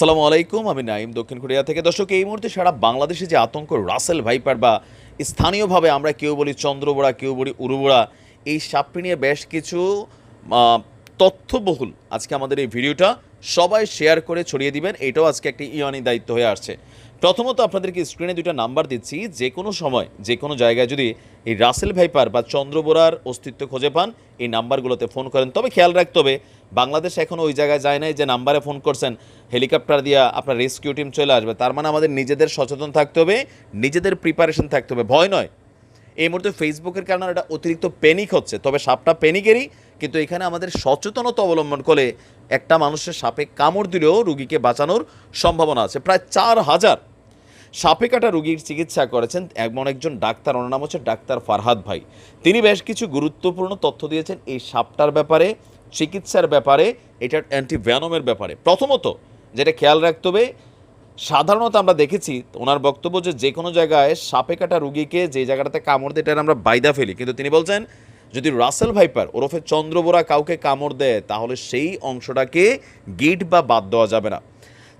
সালামু আলাইকুম, আমি নাইম দক্ষিণ কোরিয়া থেকে। দর্শক, এই মুহূর্তে সারা বাংলাদেশে যে আতঙ্ক, রাসেল ভাইপার বা স্থানীয়ভাবে আমরা কেউ বলি চন্দ্রবোড়া, কেউ বলি উরুবোড়া, এই সাপটি নিয়ে বেশ কিছু তথ্যবহুল আজকে আমাদের এই ভিডিওটা। সবাই শেয়ার করে ছড়িয়ে দিবেন। এটাও আজকে একটি ইরানি দায়িত্ব হয়ে আসছে। প্রথমত আপনাদেরকে স্ক্রিনে দুটো নাম্বার দিচ্ছি। যে কোনো সময়, যে কোনো জায়গায় যদি এই রাসেল ভাইপার বা চন্দ্রবোরার অস্তিত্ব খুঁজে পান, এই নাম্বারগুলোতে ফোন করেন। তবে খেয়াল রাখতে হবে, বাংলাদেশ এখনও ওই জায়গায় যায় নাই যে নাম্বারে ফোন করছেন। হেলিকপ্টার দিয়ে আপনার রেস্কিউ টিম চলে আসবে। তার মানে আমাদের নিজেদের সচেতন থাকতে হবে, নিজেদের প্রিপারেশন থাকতে হবে। ভয় নয় এই মুহূর্তে ফেসবুকের কারণে এটা অতিরিক্ত প্যানিক হচ্ছে। তবে সাপটা প্যানিকেরই কিন্তু এখানে আমাদের সচেতনতা অবলম্বন করে একটা মানুষের সাপে কামড় দিলেও রুগীকে বাঁচানোর সম্ভাবনা আছে। প্রায় চার হাজার সাপে কাটা রুগীর চিকিৎসা করেছেন এমন একজন ডাক্তার, ওনার নাম হচ্ছে ডাক্তার ফারহাদ ভাই। তিনি বেশ কিছু গুরুত্বপূর্ণ তথ্য দিয়েছেন এই সাপটার ব্যাপারে, চিকিৎসার ব্যাপারে, এটার অ্যান্টিভ্যানমের ব্যাপারে। প্রথমত, যেটা খেয়াল রাখতে হবে সাধারণত আমরা দেখেছি ওনার বক্তব্য যে যে কোনো জায়গায় সাপে কাটা রুগীকে যে জায়গাটাতে কামড় দেয় আমরা বাইদা ফেলি। কিন্তু তিনি বলছেন, যদি রাসেল ভাইপার ওরফে চন্দ্রবোরা কাউকে কামড় দেয়, তাহলে সেই অংশটাকে গিট বা বাদ দেওয়া যাবে না।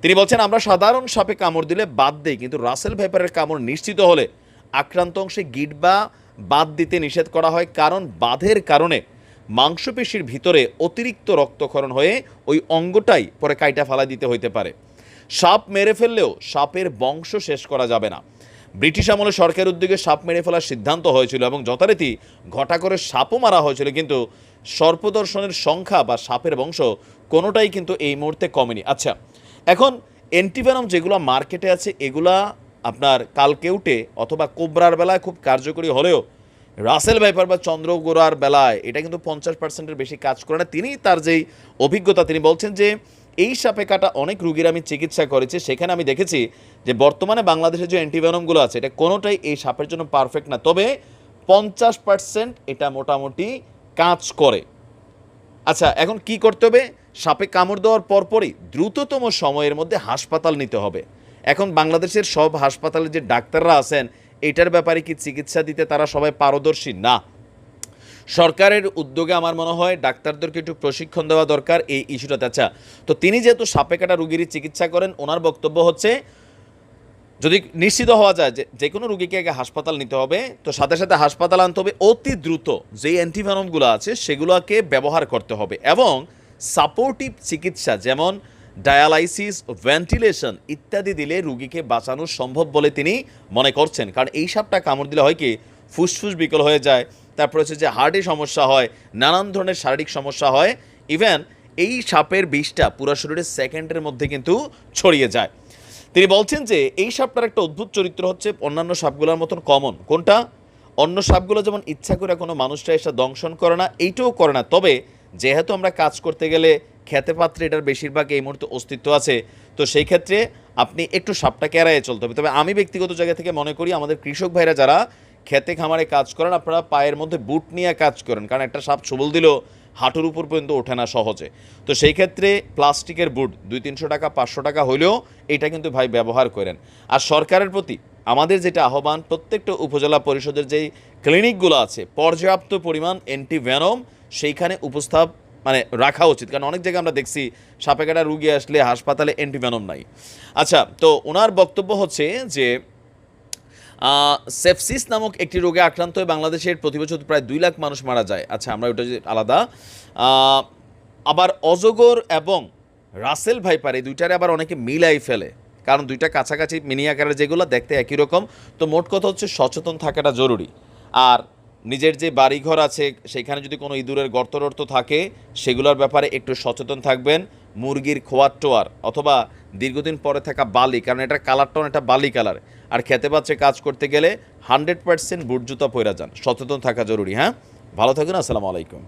তিনি বলছেন, আমরা সাধারণ সাপে কামড় দিলে বাদ দেই, কিন্তু রাসেল ভাইপারের কামড় নিশ্চিত হলে আক্রান্ত অংশে গিট বা বাদ দিতে নিষেধ করা হয়, কারণ বাঁধের কারণে মাংসপেশির ভিতরে অতিরিক্ত রক্তক্ষরণ হয়ে ওই অঙ্গটাই পরে কাইটা ফালা দিতে হইতে পারে। সাপ মেরে ফেললেও সাপের বংশ শেষ করা যাবে না। ব্রিটিশ আমলে সরকারের উদ্যোগে সাপ মেরে ফেলার সিদ্ধান্ত হয়েছিল এবং যথারীতি ঘটা করে সাপও মারা হয়েছিল, কিন্তু সর্পদর্শনের সংখ্যা বা সাপের বংশ কোনোটাই কিন্তু এই মুহূর্তে কমেনি। আচ্ছা এখন অ্যান্টিভেনম যেগুলো মার্কেটে আছে, এগুলা আপনার কালকেউটে অথবা কোবরার বেলায় খুব কার্যকরী হলেও রাসেল ভাইপার বা চন্দ্রগোড়ার বেলায় এটা কিন্তু পঞ্চাশ পার্সেন্টের বেশি কাজ করে না। তিনি তার যেই অভিজ্ঞতা, তিনি বলছেন যে এই সাপে কাটা অনেক রুগীর আমি চিকিৎসা করেছি। সেখানে আমি দেখেছি যে বর্তমানে বাংলাদেশে যে অ্যান্টিভেনমগুলো আছে, এটা কোনোটাই এই সাপের জন্য পারফেক্ট না। তবে পঞ্চাশ পার্সেন্ট এটা মোটামুটি কাজ করে। আচ্ছা এখন কি করতে হবে? সাপে কামড় দেওয়ার পরপরই দ্রুততম সময়ের মধ্যে হাসপাতাল নিতে হবে। এখন বাংলাদেশের সব হাসপাতালে যে ডাক্তাররা আছেন, এটার ব্যাপারে কি চিকিৎসা দিতে তারা সবাই পারদর্শী? না। সরকারের উদ্যোগে আমার মনে হয় ডাক্তারদেরকে একটু প্রশিক্ষণ দেওয়া দরকার এই ইস্যুটাতে। আচ্ছা তো তিনি যেহেতু সাপে কাটা রুগীরই চিকিৎসা করেন, ওনার বক্তব্য হচ্ছে, যদি নিশ্চিত হওয়া যায় যে যে কোনো রুগীকে আগে হাসপাতাল নিতে হবে, তো সাথে সাথে হাসপাতাল আনতে হবে, অতি দ্রুত যেই অ্যান্টিভেনমগুলো আছে, সেগুলোকে ব্যবহার করতে হবে এবং সাপোর্টিভ চিকিৎসা যেমন ডায়ালাইসিস ভেন্টিলেশন ইত্যাদি দিলে রুগীকে বাঁচানো সম্ভব বলে তিনি মনে করছেন। কারণ এই সাপটা কামড় দিলে হয় কি, ফুসফুস বিকল হয়ে যায় তারপর হচ্ছে যে হার্টে সমস্যা হয়, নানান ধরনের শারীরিক সমস্যা হয় ইভেন এই সাপের বিষটা পুরো শরীরের সেকেন্ডের মধ্যে কিন্তু ছড়িয়ে যায়। তিনি বলছেন যে এই সাপটার একটা অদ্ভুত চরিত্র হচ্ছে, অন্যান্য সাপগুলোর মতন কমন কোনটা? অন্য সাপগুলো যেমন ইচ্ছা করে কোনো মানুষটা এসে দংশন করে না, এইটাও করে না। তবে যেহেতু আমরা কাজ করতে গেলে খেতে পাত্রে এটার বেশিরভাগ এই মুহূর্তে অস্তিত্ব আছে, তো সেই ক্ষেত্রে আপনি একটু সাপটাকে এড়াইয়ে চলতে হবে। তবে আমি ব্যক্তিগত জায়গা থেকে মনে করি আমাদের কৃষক ভাইরা যারা খেতে খামারে কাজ করেন, আপনারা পায়ের মধ্যে বুট নিয়ে কাজ করেন, কারণ একটা সাপ ছবল দিলেও হাঁটুর উপর পর্যন্ত ওঠে না সহজে। তো সেই ক্ষেত্রে প্লাস্টিকের বুট দুই তিনশো টাকা, পাঁচশো টাকা হলেও এটা কিন্তু ভাই ব্যবহার করেন। আর সরকারের প্রতি আমাদের যেটা আহ্বান, প্রত্যেকটা উপজেলা পরিষদের যেই ক্লিনিকগুলো আছে, পর্যাপ্ত পরিমাণ অ্যান্টিভেনম সেইখানে উপস্থাপ মানে রাখা উচিত। কারণ অনেক জায়গায় আমরা দেখছি সাপে কাটা রুগী আসলে হাসপাতালে অ্যান্টিভেনম নাই। আচ্ছা তো ওনার বক্তব্য হচ্ছে যে আহ, সেপসিস নামক একটি রোগে আক্রান্ত হয়ে বাংলাদেশের প্রতি বছর প্রায় দুই লাখ মানুষ মারা যায়। আচ্ছা আমরা ওটা আলাদা। আবার অজগর এবং রাসেল ভাইপার এই দুইটারে আবার অনেকে মিলাই ফেলে। কারণ দুইটা কাছাকাছি মিনি আকারের যেগুলো দেখতে একই রকম। তো মোট কথা হচ্ছে সচেতন থাকাটা জরুরি। আর নিজের যে বাড়িঘর আছে সেখানে যদি কোনো ইঁদুরের গর্তরর্ত থাকে সেগুলোর ব্যাপারে একটু সচেতন থাকবেন। মুরগির খোয়ার টোয়ার অথবা দীর্ঘদিন পরে থাকা বালি, কারণ এটার কালারটা অনেকটা বালি কালার আর খেতে পাচ্ছে কাজ করতে গেলে হান্ড্রেড পার্সেন্ট বুট জুতা পয়রা যান। সচেতন থাকা জরুরি হ্যাঁ? ভালো থাকুন, আসসালামু আলাইকুম।